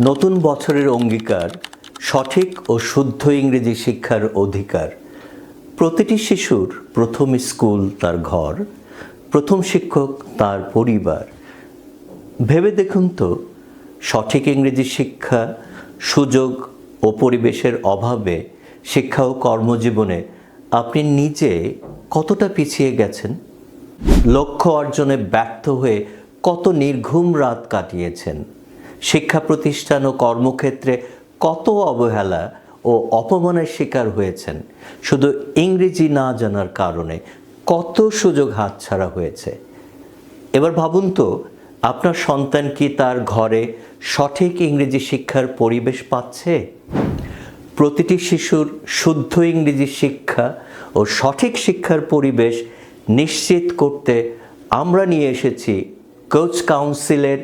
নতুন বছরের অঙ্গীকার সঠিক ও শুদ্ধ ইংরেজি শিক্ষার অধিকার। প্রতিটি শিশুর প্রথম স্কুল তার ঘর, প্রথম শিক্ষক তার পরিবার। ভেবে দেখুন তো, সঠিক ইংরেজি শিক্ষা সুযোগ ও পরিবেশের অভাবে শিক্ষা ও কর্মজীবনে আপনি নিজে কতটা পিছিয়ে গেছেন? লক্ষ্য অর্জনে ব্যর্থ হয়ে কত নির্ঘুম রাত কাটিয়েছেন? শিক্ষা প্রতিষ্ঠান ও কর্মক্ষেত্রে কত অবহেলা ও অপমানের শিকার হয়েছেন? শুধু ইংরেজি না জানার কারণে কত সুযোগ হাতছাড়া হয়েছে? এবার ভাবুন তো, আপনার সন্তান কি তার ঘরে সঠিক ইংরেজি শিক্ষার পরিবেশ পাচ্ছে? প্রতিটি শিশুর শুদ্ধ ইংরেজি শিক্ষা ও সঠিক শিক্ষার পরিবেশ নিশ্চিত করতে আমরা নিয়ে এসেছি কোচ কাউন্সিলের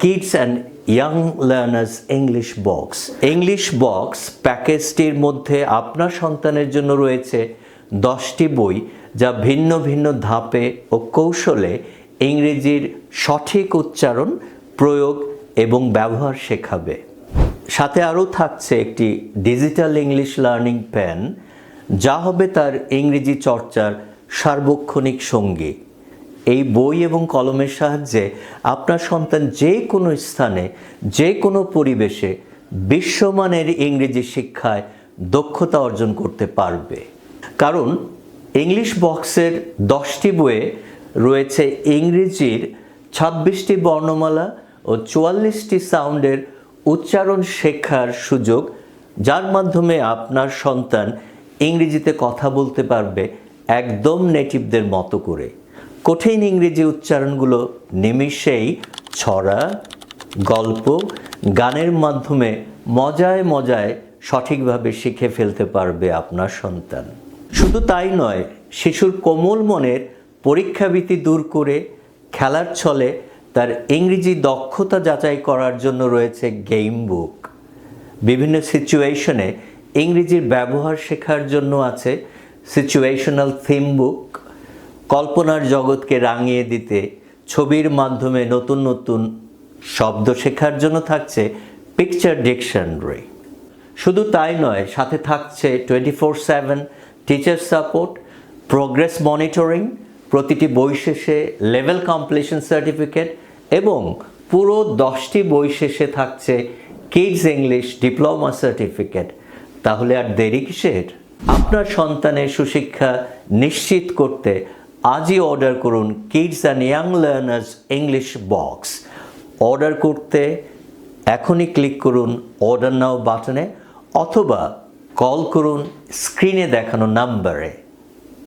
kids and young learners English box English box প্যাকেজটির মধ্যে আপনার সন্তানের জন্য রয়েছে দশটি বই যা ভিন্ন ভিন্ন ধাপে ও কৌশলে ইংরেজির সঠিক উচ্চারণ, প্রয়োগ এবং ব্যবহার শেখাবে। সাথে আরও থাকছে একটি ডিজিটাল ইংলিশ লার্নিং প্যান, যা হবে তার ইংরেজি চর্চার সার্বক্ষণিক সঙ্গী। এই বই এবং কলমের সাহায্যে আপনার সন্তান যে কোনো স্থানে, যে কোনো পরিবেশে বিশ্বমানের ইংরেজি শিক্ষায় দক্ষতা অর্জন করতে পারবে। কারণ ইংলিশ বক্সের দশটি বইয়ে রয়েছে ইংরেজির ছাব্বিশটি বর্ণমালা ও চুয়াল্লিশটি সাউন্ডের উচ্চারণ শেখার সুযোগ, যার মাধ্যমে আপনার সন্তান ইংরেজিতে কথা বলতে পারবে একদম নেটিভদের মতো করে। কঠিন ইংরেজি উচ্চারণগুলো নিমিষেই ছড়া, গল্প, গানের মাধ্যমে মজায় মজায় সঠিকভাবে শিখে ফেলতে পারবে আপনার সন্তান। শুধু তাই নয়, শিশুর কোমল মনের পরীক্ষাভীতি দূর করে খেলার ছলে তার ইংরেজি দক্ষতা যাচাই করার জন্য রয়েছে গেম বুক। বিভিন্ন সিচুয়েশনে ইংরেজির ব্যবহার শেখার জন্য আছে সিচুয়েশনাল থিম বুক। কল্পনার জগৎকে রাঙিয়ে দিতে ছবির মাধ্যমে নতুন নতুন শব্দ শেখার জন্য থাকছে পিকচার ডিকশনারি শুধু তাই নয়, সাথে থাকছে twenty four seven teacher support progress monitoring প্রতিটি বই শেষে লেভেল কমপ্লিশন সার্টিফিকেট এবং পুরো দশটি বই শেষে থাকছে কিডস ইংলিশ ডিপ্লোমা সার্টিফিকেট তাহলে আর দেরি কিসের? আপনার সন্তানের সুশিক্ষা নিশ্চিত করতে আজই অর্ডার করুন kids and young learners English box order করতে এখনই ক্লিক করুন অর্ডার নাও বাটনে অথবা কল করুন স্ক্রিনে দেখানো নাম্বারে